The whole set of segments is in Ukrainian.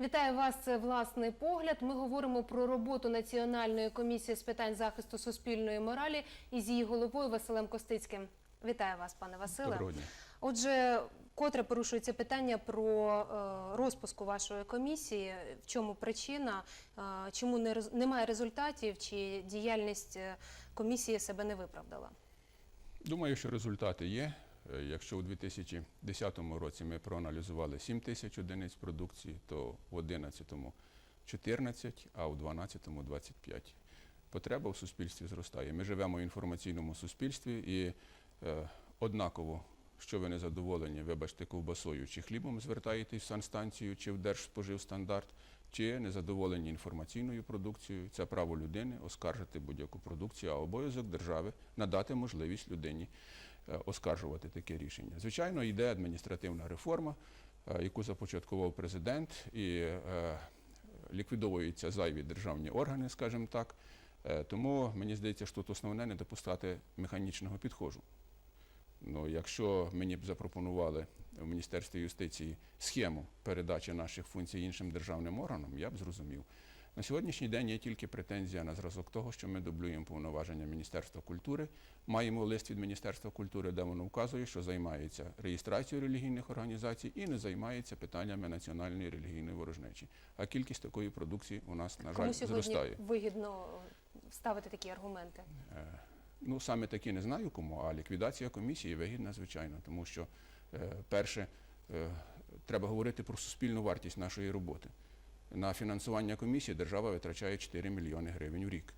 Вітаю вас. Це власний погляд. Ми говоримо про роботу Національної комісії з питань захисту суспільної моралі із її головою Василем Костицьким. Вітаю вас, пане Василе. Доброго дня. Отже, котре порушується питання про е, розпуску вашої комісії. В чому причина? Е, чому не роз- немає результатів? Чи діяльність е, комісії себе не виправдала? Думаю, що результати є. Е, Якщо у 2010 році ми проаналізували 7 тисяч одиниць продукції, то в 2011 – 14, а у 2012 – 25. Потреба в суспільстві зростає. Ми живемо в інформаційному суспільстві і е, однаково, що ви не задоволені, вибачте, ковбасою чи хлібом звертаєтесь в санстанцію чи в Держспоживстандарт, чи незадоволені інформаційною продукцією. Це право людини оскаржити будь-яку продукцію, а обов'язок держави надати можливість людині оскаржувати таке рішення. Звичайно, йде адміністративна реформа, е, яку започаткував президент, і е, ліквідовуються зайві державні органи, скажімо так. Е, Тому мені здається, що тут основне не допускати механічного підходу. Ну, якщо мені б запропонували в Міністерстві юстиції схему передачі наших функцій іншим державним органам, я б зрозумів. На сьогоднішній день є тільки претензія на зразок того, що ми дублюємо повноваження Міністерства культури. Маємо лист від Міністерства культури, де воно вказує, що займається реєстрацією релігійних організацій і не займається питаннями національної релігійної ворожнечі. А кількість такої продукції у нас, на жаль, Кому сьогодні зростає. вигідно е, ставити такі аргументи? Е, Ну, саме такі не знаю кому, а ліквідація комісії вигідна, звичайно, тому що, е, перше, треба говорити про суспільну вартість нашої роботи. На фінансування комісії держава витрачає 4 мільйони гривень у рік.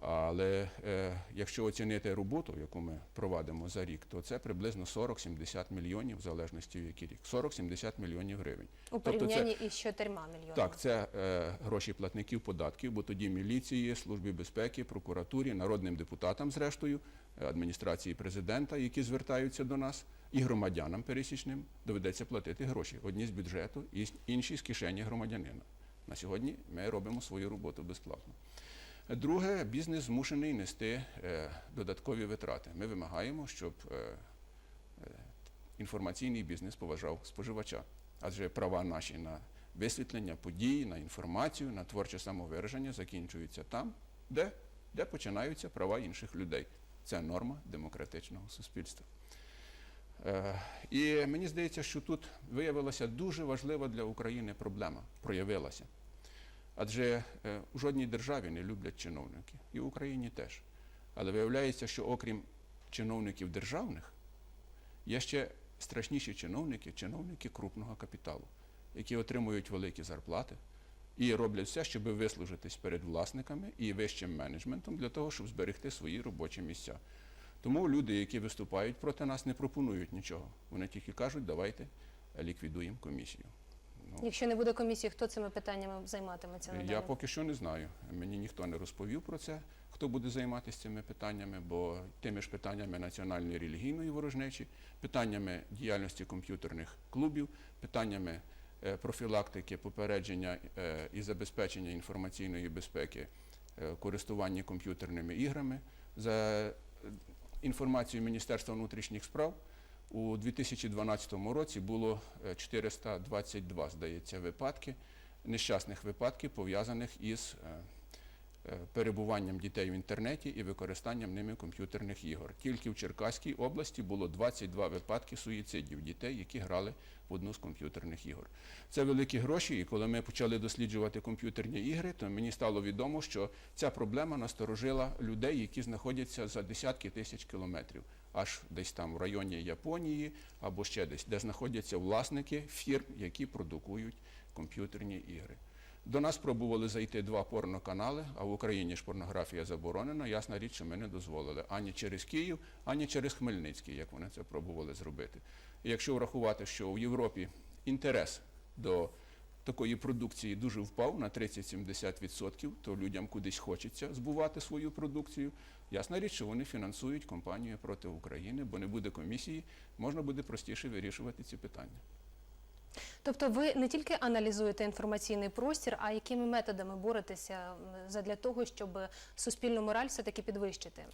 Але е, якщо оцінити роботу, яку ми провадимо за рік, то це приблизно 40-70 мільйонів, в залежності в який рік. 40-70 мільйонів гривень. У Тобто це- порівнянні із 4 мільйонами. так, це е, гроші платників податків, бо тоді міліції, службі безпеки, прокуратурі, народним депутатам, зрештою, е, адміністрації президента, які звертаються до нас, і громадянам пересічним доведеться платити гроші. Одні з бюджету, інші з кишені громадянина. На сьогодні ми робимо свою роботу безплатно. Друге, бізнес змушений нести е, додаткові витрати. Ми вимагаємо, щоб е, е, інформаційний бізнес поважав споживача, адже права наші на висвітлення подій, на інформацію, на творче самовираження закінчуються там, де, де починаються права інших людей. Це норма демократичного суспільства. І мені здається, що тут виявилася дуже важлива для України проблема, проявилася. Адже е, у жодній державі не люблять чиновники, і в Україні теж. Але виявляється, що окрім чиновників державних, є ще страшніші чиновники, чиновники крупного капіталу, які отримують великі зарплати і роблять все, щоб вислужитись перед власниками і вищим менеджментом для того, щоб зберегти свої робочі місця. Тому люди, які виступають проти нас, не пропонують нічого. Вони тільки кажуть, давайте ліквідуємо комісію. Ну, Якщо не буде комісії, хто цими питаннями займатиметься надалі? я поки що не знаю. Мені ніхто не розповів про це, хто буде займатися цими питаннями, бо тими ж питаннями національної релігійної ворожнечі, питаннями діяльності комп'ютерних клубів, питаннями е, профілактики, попередження е, і забезпечення інформаційної безпеки е, користування комп'ютерними іграми. За інформацією Міністерства внутрішніх справ, у 2012 році було е, 422, здається, випадки, нещасних випадків, пов'язаних із е, е, перебуванням дітей в інтернеті і використанням ними комп'ютерних ігор. Тільки в Черкаській області було 22 випадки суїцидів дітей, які грали в одну з комп'ютерних ігор. Це великі гроші, і коли ми почали досліджувати комп'ютерні ігри, то мені стало відомо, що ця проблема насторожила людей, які знаходяться за десятки тисяч кілометрів, аж десь там в районі Японії або ще десь, де знаходяться власники фірм, які продукують комп'ютерні ігри. До нас пробували зайти два порноканали, а в Україні ж порнографія заборонена. Ясна річ, що ми не дозволили ані через Київ, ані через Хмельницький, як вони це пробували зробити. І якщо врахувати, що в Європі інтерес до такої продукції дуже впав на 30-70%, то людям кудись хочеться збувати свою продукцію. Ясна річ, що вони фінансують компанію проти України, бо не буде комісії, можна буде простіше вирішувати ці питання. Тобто ви не тільки аналізуєте інформаційний простір, а якими методами боретеся м, задля того, щоб суспільну мораль все-таки підвищити?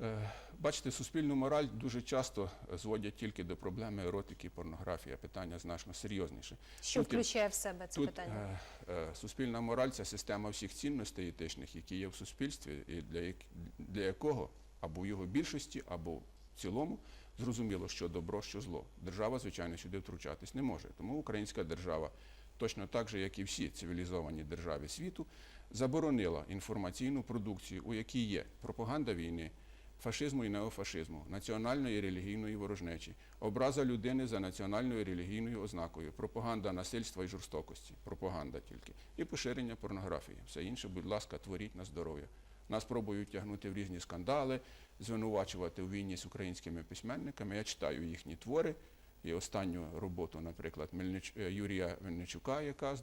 Е, Бачите, суспільну мораль дуже часто зводять тільки до проблеми еротики і порнографії, питання значно серйозніше. Що Тут включає в себе це Тут питання? е, е, суспільна мораль це система всіх цінностей етичних, які є в суспільстві, і для, для якого або в його більшості, або в цілому зрозуміло, що добро, що зло. Держава, звичайно, сюди втручатись не може. Тому українська держава, точно так же, як і всі цивілізовані держави світу, заборонила інформаційну продукцію, у якій є пропаганда війни. Фашизму і неофашизму, національної і релігійної ворожнечі, образа людини за національною і релігійною ознакою, пропаганда насильства і жорстокості, пропаганда тільки, і поширення порнографії. Все інше, будь ласка, творіть на здоров'я. Нас пробують тягнути в різні скандали, звинувачувати у війні з українськими письменниками. Я читаю їхні твори. І останню роботу, наприклад, Мельнич... е, Юрія Мельничука, яка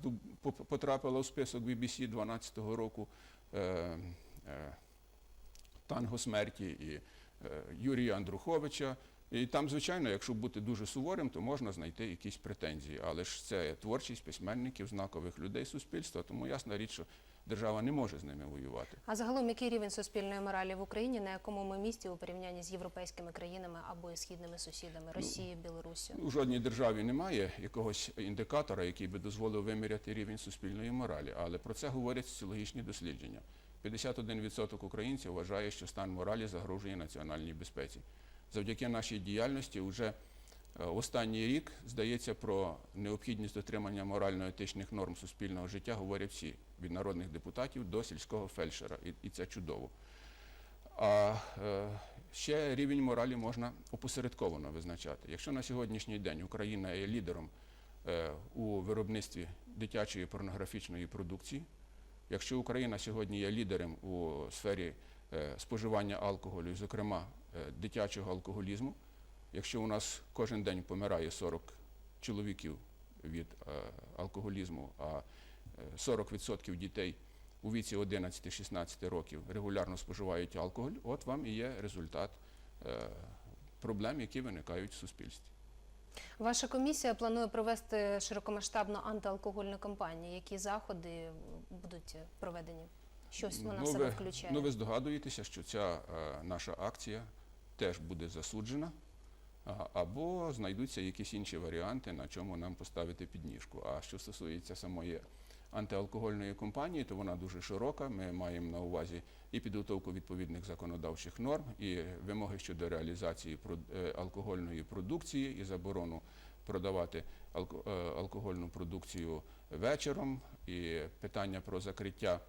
поп- потрапила у список BBC 12-го року. Е, е, танго смерті і е, Юрія Андруховича. І там, звичайно, якщо бути дуже суворим, то можна знайти якісь претензії. Але ж це творчість письменників, знакових людей суспільства, тому ясна річ, що держава не може з ними воювати. А загалом який рівень суспільної моралі в Україні, на якому ми місці у порівнянні з європейськими країнами або східними сусідами Росією, Білорусі? У жодній державі немає якогось індикатора, який би дозволив виміряти рівень суспільної моралі, але про це говорять соціологічні дослідження. 51% українців вважає, що стан моралі загрожує національній безпеці. Завдяки нашій діяльності вже е, останній рік здається про необхідність дотримання морально-етичних норм суспільного життя говорять всі від народних депутатів до сільського фельдшера, і, це чудово. А е, ще рівень моралі можна опосередковано визначати. Якщо на сьогоднішній день Україна є лідером е, у виробництві дитячої порнографічної продукції, якщо Україна сьогодні є лідером у сфері споживання алкоголю, і, зокрема дитячого алкоголізму, якщо у нас кожен день помирає 40 чоловіків від е, алкоголізму, а е, 40% дітей у віці 11-16 років регулярно споживають алкоголь, от вам і є результат е, проблем, які виникають в суспільстві. Ваша комісія планує провести широкомасштабну антиалкогольну кампанію. Які заходи будуть проведені? Щось вона в Ну, себе включає? Ну, ви здогадуєтеся, що ця е, наша акція теж буде засуджена, або знайдуться якісь інші варіанти, на чому нам поставити підніжку. А що стосується самої антиалкогольної кампанії, то вона дуже широка. Ми маємо на увазі і підготовку відповідних законодавчих норм, і вимоги щодо реалізації е, алкогольної продукції, і заборону продавати е, алкогольну продукцію вечором, і питання про закриття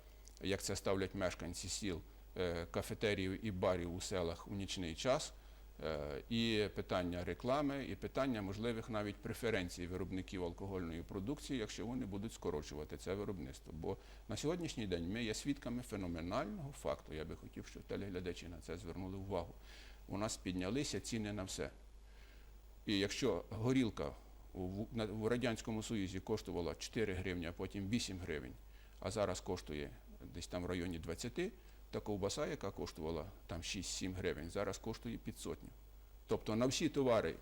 як це ставлять мешканці сіл, е, кафетеріїв і барів у селах у нічний час, і питання реклами, і питання можливих навіть преференцій виробників алкогольної продукції, якщо вони будуть скорочувати це виробництво. Бо на сьогоднішній день ми є свідками феноменального факту. Я би хотів, щоб телеглядачі на це звернули увагу. У нас піднялися ціни на все. І якщо горілка в Радянському Союзі коштувала 4 гривні, а потім 8 гривень, а зараз коштує десь там в районі 20, та ковбаса, яка коштувала там 6-7 гривень, зараз коштує під сотню. Тобто на всі товари,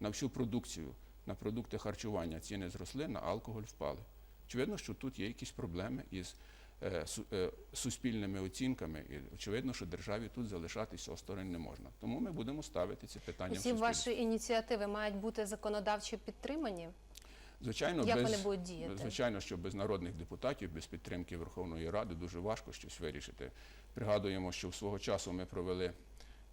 на всю продукцію, на продукти харчування ціни зросли, на алкоголь впали. Очевидно, що тут є якісь проблеми із е, е, суспільними оцінками, і очевидно, що державі тут залишатися осторонь не можна. Тому ми будемо ставити ці питання. в Усі суспільстві. ваші ініціативи мають бути законодавчо підтримані. Звичайно, Як без, вони будуть діяти? Звичайно, що без народних депутатів, без підтримки Верховної Ради дуже важко щось вирішити. Пригадуємо, що свого часу ми провели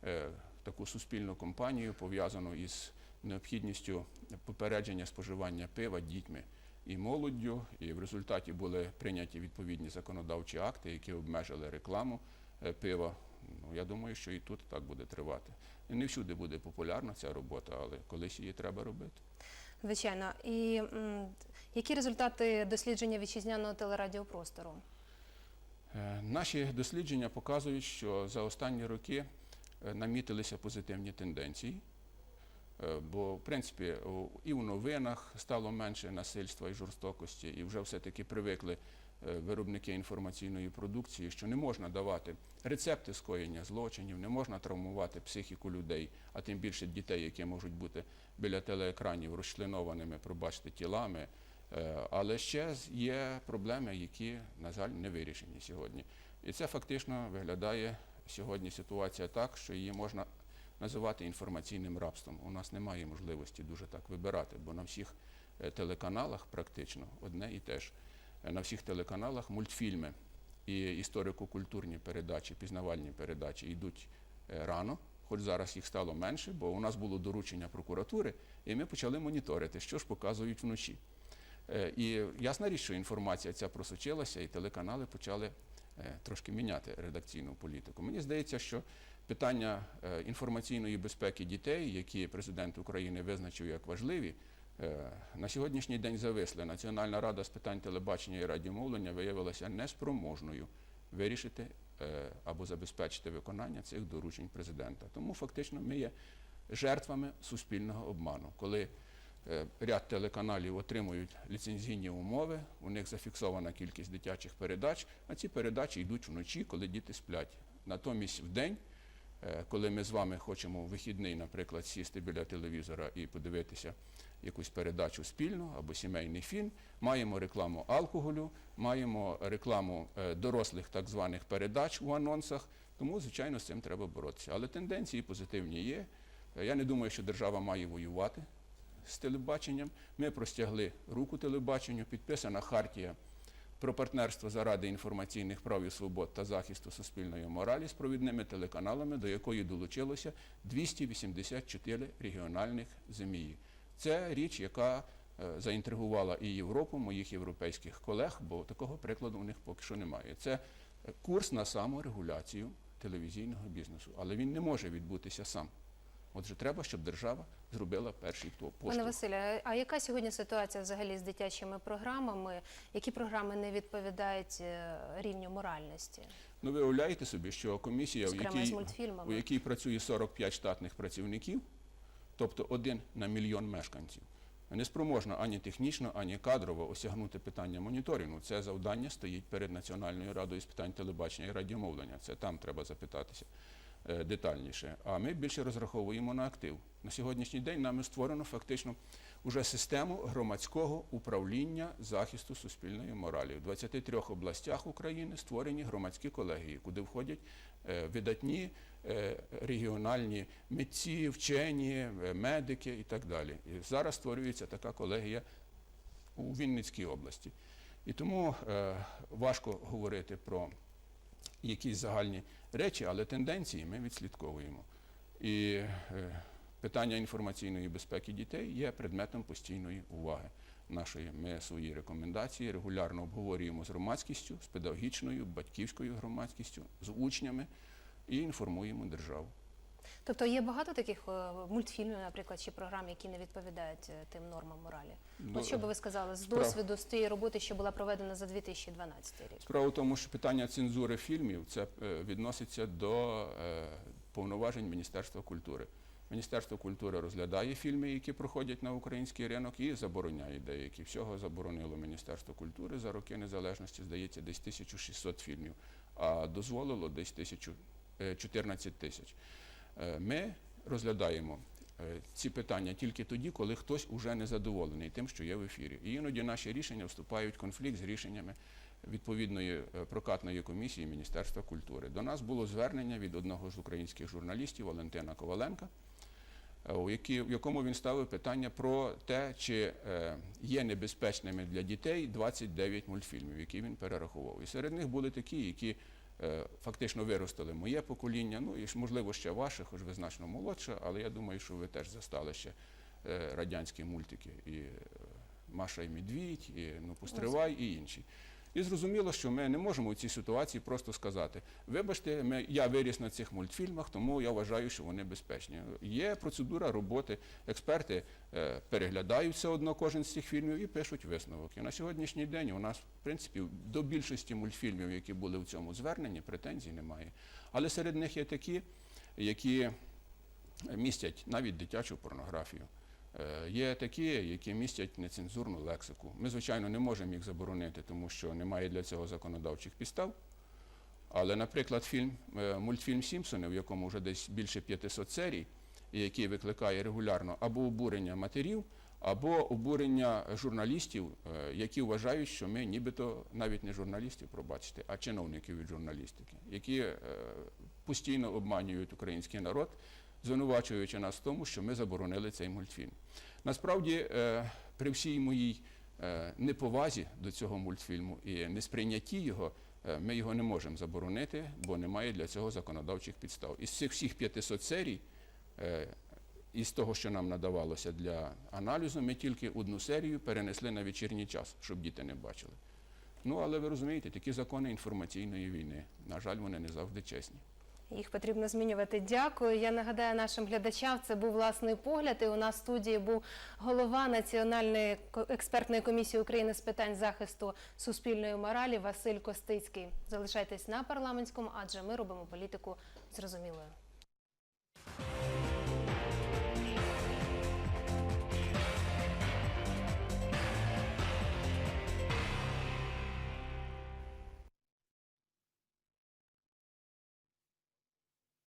е, таку суспільну кампанію, пов'язану із необхідністю попередження споживання пива дітьми і молоддю. І в результаті були прийняті відповідні законодавчі акти, які обмежили рекламу е, пива. Ну, я думаю, що і тут так буде тривати. І не всюди буде популярна ця робота, але колись її треба робити. Звичайно. І м, які результати дослідження вітчизняного телерадіопростору? Е, Наші дослідження показують, що за останні роки е, намітилися позитивні тенденції, Е, бо, в принципі, і в новинах стало менше насильства і жорстокості, і вже все-таки привикли виробники інформаційної продукції, що не можна давати рецепти скоєння злочинів, не можна травмувати психіку людей, а тим більше дітей, які можуть бути біля телеекранів розчленованими, пробачте, тілами. Е, Але ще є проблеми, які, на жаль, не вирішені сьогодні. І це фактично виглядає сьогодні ситуація так, що її можна називати інформаційним рабством. У нас немає можливості дуже так вибирати, бо на всіх е, телеканалах практично одне і те ж. Е, На всіх телеканалах мультфільми і історико-культурні передачі, пізнавальні передачі йдуть рано, хоч зараз їх стало менше, бо у нас було доручення прокуратури, і ми почали моніторити, що ж показують вночі. Е, І ясна річ, що інформація ця просочилася, і телеканали почали е, трошки міняти редакційну політику. Мені здається, що питання е, інформаційної безпеки дітей, які президент України визначив як важливі, на сьогоднішній день зависли. Національна рада з питань телебачення і радіомовлення виявилася неспроможною вирішити або забезпечити виконання цих доручень президента. Тому фактично ми є жертвами суспільного обману, коли ряд телеканалів отримують ліцензійні умови, у них зафіксована кількість дитячих передач, а ці передачі йдуть вночі, коли діти сплять. Натомість в день, е, коли ми з вами хочемо в вихідний, наприклад, сісти біля телевізора і подивитися якусь передачу спільну або сімейний фільм, маємо рекламу алкоголю, маємо рекламу е, дорослих так званих передач у анонсах, тому, звичайно, з цим треба боротися. Але тенденції позитивні є. Е, Я не думаю, що держава має воювати з телебаченням. Ми простягли руку телебаченню, підписана хартія про партнерство заради інформаційних прав і свобод та захисту суспільної моралі з провідними телеканалами, до якої долучилося 284 регіональних ЗМІ. Це річ, яка е, заінтригувала і Європу, моїх європейських колег, бо такого прикладу у них поки що немає. Це курс на саморегуляцію телевізійного бізнесу, але він не може відбутися сам. Отже, треба, щоб держава зробила перший то- Пане поштовх. Василе, а яка сьогодні ситуація взагалі з дитячими програмами? Які програми не відповідають е, рівню моральності? Ну, ви уявляєте собі, що комісія, в якій, у якій працює 45 штатних працівників, тобто один на мільйон мешканців, не спроможна ані технічно, ані кадрово осягнути питання моніторингу. Це завдання стоїть перед Національною радою з питань телебачення і радіомовлення. Це там треба запитатися детальніше. А ми більше розраховуємо на актив. На сьогоднішній день нами створено фактично уже систему громадського управління захисту суспільної моралі. В 23 областях України створені громадські колегії, куди входять е, видатні е, регіональні митці, вчені, е, медики і так далі. І зараз створюється така колегія у Вінницькій області. І тому е, важко говорити про якісь загальні речі, але тенденції ми відслідковуємо. І е, питання інформаційної безпеки дітей є предметом постійної уваги нашої. Ми свої рекомендації регулярно обговорюємо з громадськістю, з педагогічною, батьківською громадськістю, з учнями і інформуємо державу. Тобто є багато таких е, мультфільмів, наприклад, чи програм, які не відповідають е, тим нормам моралі. Ну, От що би ви сказали з справ- досвіду з тієї роботи, що була проведена за 2012 рік? Справа в тому, що питання цензури фільмів це е, відноситься до повноважень Міністерства культури. Міністерство культури розглядає фільми, які проходять на український ринок, і забороняє деякі. Всього заборонило Міністерство культури за роки незалежності, здається, десь 1600 фільмів, а дозволило десь 1000, е, 14 тисяч. Е, Ми розглядаємо е, ці питання тільки тоді, коли хтось уже не задоволений тим, що є в ефірі. І іноді наші рішення вступають в конфлікт з рішеннями відповідної е, прокатної комісії Міністерства культури. До нас було звернення від одного з українських журналістів Валентина Коваленка, в якому він ставив питання про те, чи є небезпечними для дітей 29 мультфільмів, які він перерахував. І серед них були такі, які фактично виростили моє покоління, ну і можливо ще ваше, хоч ви значно молодше, але я думаю, що ви теж застали ще е, радянські мультики і е, Маша і Медвідь, і ну Постривай, і інші. І зрозуміло, що ми не можемо у цій ситуації просто сказати: вибачте, ми, я виріс на цих мультфільмах, тому я вважаю, що вони безпечні. Є процедура роботи, експерти е, переглядають одно кожен з цих фільмів і пишуть висновок. І на сьогоднішній день у нас, в принципі, до більшості мультфільмів, які були в цьому зверненні, претензій немає. Але серед них є такі, які містять навіть дитячу порнографію. Е, Є такі, які містять нецензурну лексику. Ми, звичайно, не можемо їх заборонити, тому що немає для цього законодавчих підстав. Але, наприклад, фільм, е, мультфільм Сімпсони, в якому вже десь більше 500 серій, який викликає регулярно або обурення матерів, або обурення журналістів, е, які вважають, що ми нібито навіть не журналістів, пробачте, а чиновників від журналістики, які постійно обманюють український народ, звинувачуючи нас в тому, що ми заборонили цей мультфільм. Насправді, е, при всій моїй е, неповазі до цього мультфільму і несприйнятті його, е, ми його не можемо заборонити, бо немає для цього законодавчих підстав. Із цих всіх 500 серій, із того, що нам надавалося для аналізу, ми тільки одну серію перенесли на вечірній час, щоб діти не бачили. Ну, але ви розумієте, такі закони інформаційної війни, на жаль, вони не завжди чесні. Їх потрібно змінювати. Дякую. Я нагадаю нашим глядачам, це був власний погляд. І у нас в студії був голова Національної експертної комісії України з питань захисту суспільної моралі Василь Костицький. Залишайтесь на парламентському, адже ми робимо політику зрозумілою.